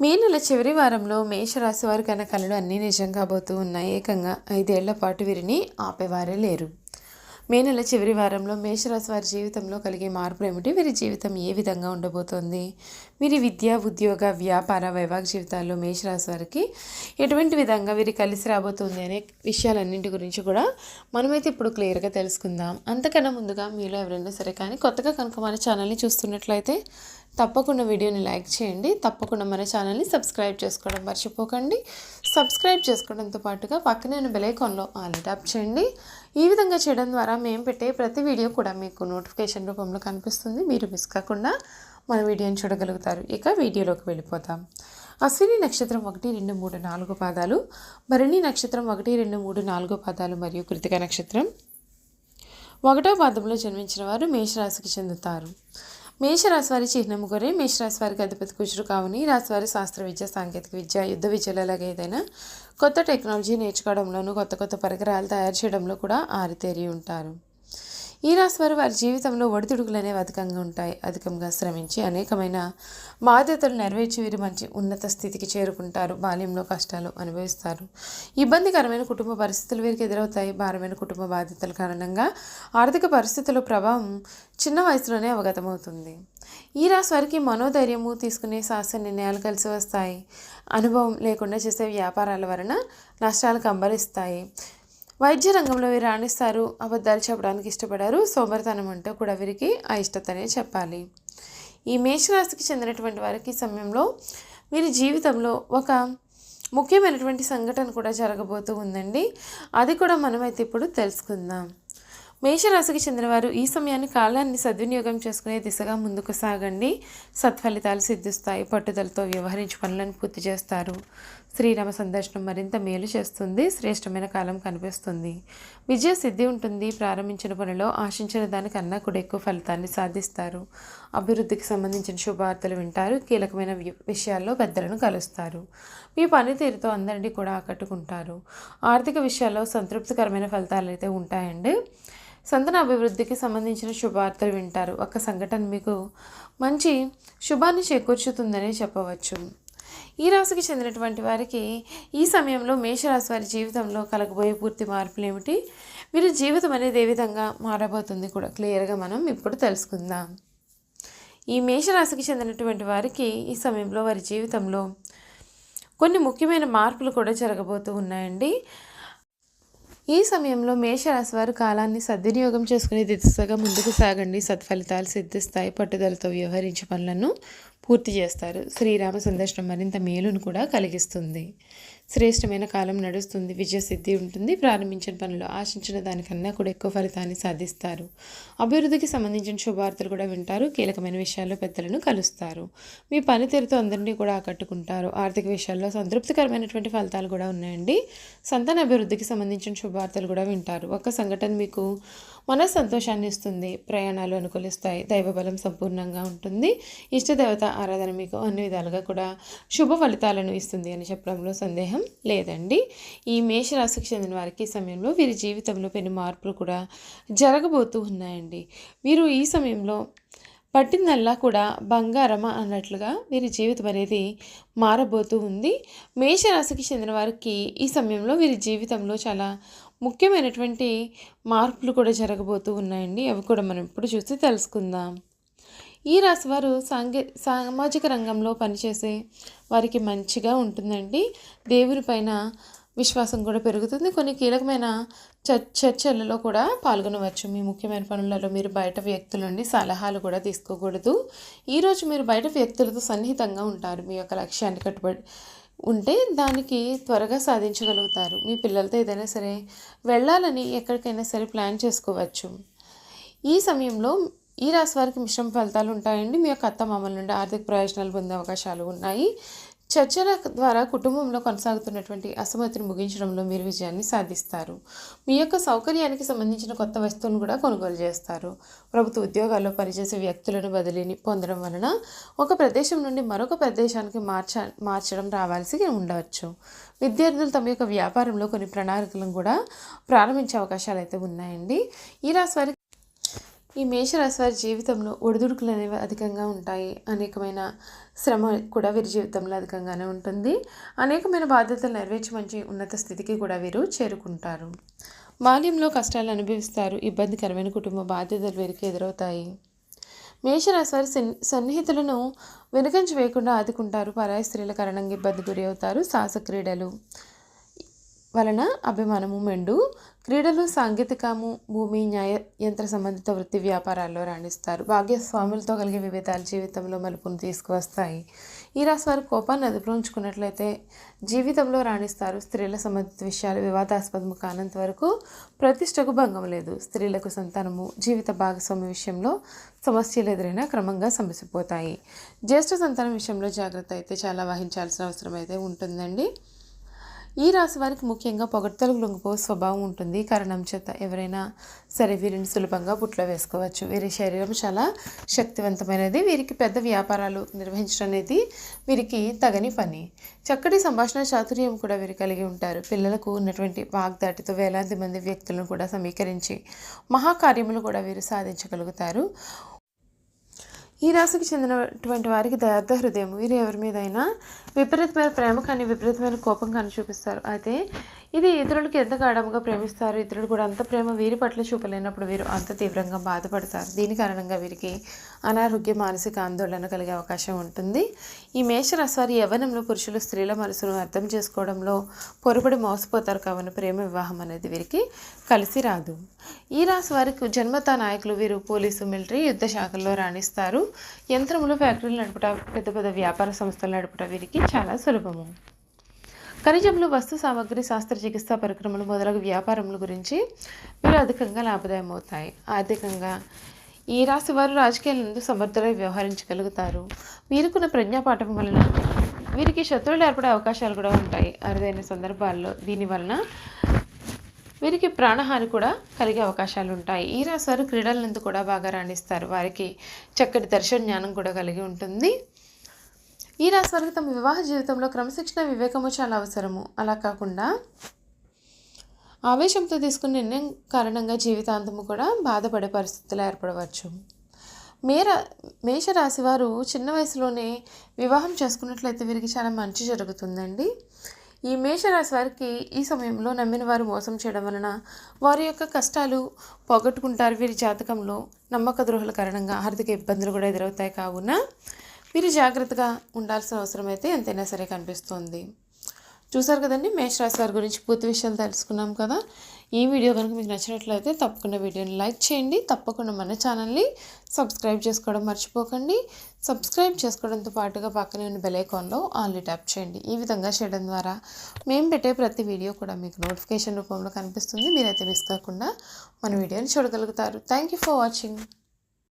మే నెల చివరి వారంలో మేషరాశి వారి కన్నా కళలు అన్నీ నిజం కాబోతూ ఉన్నాయి. ఏకంగా ఐదేళ్ళ పాటు వీరిని ఆపేవారే లేరు. మే నెల చివరి వారంలో మేషరాశి వారి జీవితంలో కలిగే మార్పులు ఏమిటి? వీరి జీవితం ఏ విధంగా ఉండబోతోంది? వీరి విద్య ఉద్యోగ వ్యాపార వైవాహిక జీవితాల్లో మేషరాశి వారికి ఎటువంటి విధంగా వీరి కలిసి రాబోతుంది అనే విషయాలన్నింటి గురించి కూడా మనమైతే ఇప్పుడు క్లియర్గా తెలుసుకుందాం. అంతకన్నా ముందుగా మీలో ఎవరైనా సరే కానీ కొత్తగా కనుక మన ఛానల్ని చూస్తున్నట్లయితే తప్పకుండా వీడియోని లైక్ చేయండి. తప్పకుండా మన ఛానల్ని సబ్స్క్రైబ్ చేసుకోవడం మర్చిపోకండి. సబ్స్క్రైబ్ చేసుకోవడంతో పాటుగా పక్కనే ఉన్న బెలైకాన్లో ఆల్ ట్యాప్ చేయండి. ఈ విధంగా చేయడం ద్వారా మేము పెట్టే ప్రతి వీడియో కూడా మీకు నోటిఫికేషన్ రూపంలో కనిపిస్తుంది. మీరు మిస్ కాకుండా మన వీడియోని చూడగలుగుతారు. ఇక వీడియోలోకి వెళ్ళిపోతాం. అశ్విని నక్షత్రం ఒకటి రెండు మూడు నాలుగు పాదాలు. భరణి నక్షత్రం ఒకటి రెండు మూడు నాలుగు పాదాలు మరియు కృతిక నక్షత్రం. ఒకటో పాదంలో జన్మించిన వారు మేషరాశికి చెందుతారు. మేషరాశి వారి చిహ్నము కొరే మేషరాశి వారికి అధిపతి కుచురు కావుని ఈ రాశి వారి శాస్త్ర విద్య సాంకేతిక విద్య యుద్ధ విద్యలు అలాగే ఏదైనా కొత్త టెక్నాలజీ నేర్చుకోవడంలోనూ కొత్త కొత్త పరికరాలు తయారు చేయడంలో కూడా ఆరితేరి ఉంటారు. ఈ రాశి వారు వారి జీవితంలో ఒడిదుడుకులు అనేవి అధికంగా ఉంటాయి. అధికంగా శ్రమించి అనేకమైన బాధ్యతలు నెరవేర్చి వీరు మంచి ఉన్నత స్థితికి చేరుకుంటారు. బాల్యంలో కష్టాలు అనుభవిస్తారు. ఇబ్బందికరమైన కుటుంబ పరిస్థితులు వీరికి ఎదురవుతాయి. భారమైన కుటుంబ బాధ్యతల కారణంగా ఆర్థిక పరిస్థితుల ప్రభావం చిన్న వయసులోనే అవగతమవుతుంది. ఈ రాశి వారికి మనోధైర్యము తీసుకునే శాస్త్ర నిర్ణయాలు కలిసి వస్తాయి. అనుభవం లేకుండా చేసే వ్యాపారాల వలన నష్టాలు కంబరిస్తాయి వైద్య రంగంలో వీరు రాణిస్తారు. అబద్ధాలు చెప్పడానికి ఇష్టపడారు. సోమరితనం అంటూ కూడా వీరికి అయిష్టతనే చెప్పాలి. ఈ మేషరాశికి చెందినటువంటి వారికి సమయంలో వీరి జీవితంలో ఒక ముఖ్యమైనటువంటి సంఘటన కూడా జరగబోతూ ఉందండి. అది కూడా మనమైతే ఇప్పుడు తెలుసుకుందాం. మేషరాశికి చెందినవారు ఈ సమయాన్ని కాలాన్ని సద్వినియోగం చేసుకునే దిశగా ముందుకు సాగండి. సత్ఫలితాలు సిద్ధిస్తాయి. పట్టుదలతో వ్యవహరించి పనులను పూర్తి చేస్తారు. శ్రీరామ సందర్శనం మరింత మేలు చేస్తుంది. శ్రేష్టమైన కాలం కనిపిస్తుంది. విజయ సిద్ధి ఉంటుంది. ప్రారంభించిన పనిలో ఆశించిన దానికన్నా కూడా ఎక్కువ ఫలితాన్ని సాధిస్తారు. అభివృద్ధికి సంబంధించిన శుభవార్తలు వింటారు. కీలకమైన వి- విషయాల్లో పెద్దలను కలుస్తారు. మీ పనితీరుతో అందరినీ కూడా ఆకట్టుకుంటారు. ఆర్థిక విషయాల్లో సంతృప్తికరమైన ఫలితాలు అయితే ఉంటాయండి. సంతాన అభివృద్ధికి సంబంధించిన శుభార్తలు వింటారు. ఒక సంఘటన మీకు మంచి శుభాన్ని చేకూర్చుతుందని చెప్పవచ్చు. ఈ రాశికి చెందినటువంటి వారికి ఈ సమయంలో మేషరాశి వారి జీవితంలో కలగబోయే పూర్తి మార్పులు ఏమిటి? వీరి జీవితం అనేది ఏ విధంగా మారబోతుంది కూడా క్లియర్గా మనం ఇప్పుడు తెలుసుకుందాం. ఈ మేషరాశికి చెందినటువంటి వారికి ఈ సమయంలో వారి జీవితంలో కొన్ని ముఖ్యమైన మార్పులు కూడా జరగబోతూ ఉన్నాయండి. ఈ సమయంలో మేషరాశి వారు కాలాన్ని సద్వినియోగం చేసుకునే దిశగా ముందుకు సాగండి. సత్ఫలితాలు సిద్ధిస్తాయి. పట్టుదలతో వ్యవహరించే పనులను పూర్తి చేస్తారు. శ్రీరామ సందర్శనం మరింత మేలును కూడా కలిగిస్తుంది. శ్రేష్టమైన కాలం నడుస్తుంది. విజయసిద్ధి ఉంటుంది. ప్రారంభించిన పనులు ఆశించిన దానికన్నా కూడా ఎక్కువ ఫలితాన్ని సాధిస్తారు. అభివృద్ధికి సంబంధించిన శుభార్తలు కూడా వింటారు. కీలకమైన విషయాల్లో పెద్దలను కలుస్తారు. మీ పనితీరుతో అందరినీ కూడా ఆకట్టుకుంటారు. ఆర్థిక విషయాల్లో సంతృప్తికరమైనటువంటి ఫలితాలు కూడా ఉన్నాయండి. సంతాన అభివృద్ధికి సంబంధించిన శుభార్తలు కూడా వింటారు. ఒక సంఘటన మీకు మన సంతోషాన్ని ఇస్తుంది ప్రయాణాలు అనుకూలిస్తాయి దైవబలం సంపూర్ణంగా ఉంటుంది. ఇష్టదేవత ఆరాధన మీకు అన్ని విధాలుగా కూడా శుభ ఫలితాలను ఇస్తుంది అని చెప్పడంలో సందేహం లేదండి. ఈ మేషరాశికి చెందిన వారికి ఈ సమయంలో వీరి జీవితంలో పెను మార్పులు కూడా జరగబోతూ ఉన్నాయండి. వీరు ఈ సమయంలో పట్టిందల్లా కూడా బంగారమా అన్నట్లుగా వీరి జీవితం అనేది మారబోతూ ఉంది. మేషరాశికి చెందిన వారికి ఈ సమయంలో వీరి జీవితంలో చాలా ముఖ్యమైనటువంటి మార్పులు కూడా జరగబోతూ ఉన్నాయండి. అవి కూడా మనం ఇప్పుడు చూసి తెలుసుకుందాం. ఈ రాశి వారు సాంగే సామాజిక రంగంలో పనిచేసే వారికి మంచిగా ఉంటుందండి. దేవుని పైన విశ్వాసం కూడా పెరుగుతుంది. కొన్ని కీలకమైన చర్చలలో కూడా పాల్గొనవచ్చు. మీ ముఖ్యమైన పనులలో మీరు బయట వ్యక్తుల నుండి సలహాలు కూడా తీసుకోకూడదు. ఈరోజు మీరు బయట వ్యక్తులతో సన్నిహితంగా ఉంటారు. మీ యొక్క లక్ష్యాన్ని కట్టుబడి ఉంటే దానికి త్వరగా సాధించగలుగుతారు. మీ పిల్లలతో ఏదైనా సరే వెళ్ళాలని ఎక్కడికైనా సరే ప్లాన్ చేసుకోవచ్చు. ఈ సమయంలో ఈ రాశి వారికి మిశ్రమ ఫలితాలు ఉంటాయండి. మీ యొక్క అత్త మామల నుండి ఆర్థిక ప్రయోజనాలు పొందే అవకాశాలు ఉన్నాయి. చర్చల ద్వారా కుటుంబంలో కొనసాగుతున్నటువంటి అసమతిని ముగించడంలో మీరు విజయాన్ని సాధిస్తారు. మీ యొక్క సౌకర్యానికి సంబంధించిన కొత్త వస్తువులను కూడా కొనుగోలు చేస్తారు. ప్రభుత్వ ఉద్యోగాల్లో పనిచేసే వ్యక్తులను బదిలీని పొందడం వలన ఒక ప్రదేశం నుండి మరొక ప్రదేశానికి మార్చ మార్చడం రావాల్సి ఉండవచ్చు. విద్యార్థులు తమ యొక్క వ్యాపారంలో కొన్ని ప్రణాళికలను కూడా ప్రారంభించే అవకాశాలు అయితే ఉన్నాయండి. ఈ రాశి వారికి ఈ మేషరాశి వారి జీవితంలో ఒడిదుడుకులు అనేవి అధికంగా ఉంటాయి. అనేకమైన శ్రమ కూడా వీరి జీవితంలో అధికంగానే ఉంటుంది. అనేకమైన బాధ్యతలు నెరవేర్చి మంచి ఉన్నత స్థితికి కూడా వీరు చేరుకుంటారు. బాల్యంలో కష్టాలు అనుభవిస్తారు. ఇబ్బందికరమైన కుటుంబ బాధ్యతలు వీరికి ఎదురవుతాయి. మేషరాశి వారి సన్నిహితులను వెనుకంచి వేయకుండా ఆదుకుంటారు. పరాయి స్త్రీల కారణంగా ఇబ్బంది గురి అవుతారు. సాహస క్రీడలు వలన అభిమానము మెండు. క్రీడలు సాంకేతికము భూమి న్యాయ యంత్ర సంబంధిత వృత్తి వ్యాపారాల్లో రాణిస్తారు. భాగ్యస్వాములతో కలిగే విభేదాలు జీవితంలో మలుపును తీసుకువస్తాయి. ఈ రాశి వారు కోపాన్ని అదుపులో ఉంచుకున్నట్లయితే జీవితంలో రాణిస్తారు. స్త్రీల సంబంధిత విషయాలు వివాదాస్పదము కానంత వరకు ప్రతిష్టకు భంగం లేదు. స్త్రీలకు సంతానము జీవిత భాగస్వామి విషయంలో సమస్యలు ఎదురైనా క్రమంగా సమసిపోతాయి జ్యేష్ఠ సంతానం విషయంలో జాగ్రత్త అయితే చాలా వహించాల్సిన అవసరం అయితే ఉంటుందండి. ఈ రాశి వారికి ముఖ్యంగా పొగడ్తలకు లొంగిపో స్వభావం ఉంటుంది. కారణం చేత ఎవరైనా సరే వీరిని సులభంగా బుట్లో వేసుకోవచ్చు. వీరి శరీరం చాలా శక్తివంతమైనది. వీరికి పెద్ద వ్యాపారాలు నిర్వహించడం అనేది వీరికి తగని పని. చక్కటి సంభాషణ చాతుర్యం కూడా వీరు కలిగి ఉంటారు. పిల్లలకు ఉన్నటువంటి వాగ్దాటితో వేలాది మంది వ్యక్తులను కూడా సమీకరించి మహాకార్యములు కూడా వీరు సాధించగలుగుతారు. ఈ రాశికి చెందినటువంటి వారికి దయార్థ హృదయం వీరు ఎవరి మీదైనా విపరీతమైన ప్రేమ కానీ విపరీతమైన కోపం కానీ చూపిస్తారు. అయితే ఇది ఇతరులకు ఎంత గాఢంగా ప్రేమిస్తారు ఇతరులు కూడా అంత ప్రేమ వీరి పట్ల చూపలేనప్పుడు వీరు అంత తీవ్రంగా బాధపడతారు. దీని కారణంగా వీరికి అనారోగ్య మానసిక ఆందోళన కలిగే అవకాశం ఉంటుంది. ఈ మేషరాశి యవనంలో పురుషులు స్త్రీల మనసును అర్థం చేసుకోవడంలో పొరపడి మోసపోతారు కావున ప్రేమ వివాహం అనేది వీరికి కలిసి రాదు. ఈ రాశి వారికి జన్మత నాయకులు వీరు పోలీసు మిలిటరీ యుద్ధ శాఖల్లో రాణిస్తారు. యంత్రములు ఫ్యాక్టరీలు నడుపుట పెద్ద పెద్ద వ్యాపార సంస్థలు నడుపుట వీరికి చాలా సులభము. ఖనిజములు వస్తు సామాగ్రి శాస్త్ర చికిత్సా పరిక్రమలు మొదలగు వ్యాపారముల గురించి వీరు అధికంగా లాభదాయం అవుతాయి ఆర్థికంగా ఈ రాశి వారు రాజకీయాలందు సమర్థులై వ్యవహరించగలుగుతారు. వీరుకున్న ప్రజ్ఞాపాఠం వలన వీరికి శత్రువులు ఏర్పడే అవకాశాలు కూడా ఉంటాయి. అరుదైన సందర్భాల్లో దీని వలన వీరికి ప్రాణహాని కూడా కలిగే అవకాశాలు ఉంటాయి. ఈ రాశి వారు క్రీడలందు కూడా బాగా రాణిస్తారు. వారికి చక్కటి దర్శన జ్ఞానం కూడా కలిగి ఉంటుంది. ఈ రాశి వారికి తమ వివాహ జీవితంలో క్రమశిక్షణ వివేకము చాలా అవసరము. అలా కాకుండా ఆవేశంతో తీసుకున్న నిర్ణయం కారణంగా జీవితాంతము కూడా బాధపడే పరిస్థితులు ఏర్పడవచ్చు. మేర మేషరాశి వారు చిన్న వయసులోనే వివాహం చేసుకున్నట్లయితే వీరికి చాలా మంచి జరుగుతుందండి. ఈ మేషరాశి వారికి ఈ సమయంలో నమ్మిన వారు మోసం చేయడం వలన వారి యొక్క కష్టాలు పోగొట్టుకుంటారు. వీరి జాతకంలో నమ్మక ద్రోహల కారణంగా ఆర్థిక ఇబ్బందులు కూడా ఎదురవుతాయి. కావున మీరు జాగ్రత్తగా ఉండాల్సిన అవసరం అయితే ఎంతైనా సరే కనిపిస్తుంది. చూసారు కదండి మేషరాశి వారి గురించి పూర్తి విషయాలు తెలుసుకున్నాం కదా. ఈ వీడియో కనుక మీకు నచ్చినట్లయితే తప్పకుండా వీడియోని లైక్ చేయండి. తప్పకుండా మన ఛానల్ని సబ్స్క్రైబ్ చేసుకోవడం మర్చిపోకండి. సబ్స్క్రైబ్ చేసుకోవడంతో పాటుగా పక్కనే ఉన్న బెలైకాన్లో ఆన్లీ ట్యాప్ చేయండి. ఈ విధంగా చేయడం ద్వారా మేము పెట్టే ప్రతి వీడియో కూడా మీకు నోటిఫికేషన్ రూపంలో కనిపిస్తుంది. మీరైతే మిస్ కాకుండా మన వీడియోని చూడగలుగుతారు. Thank you for watching.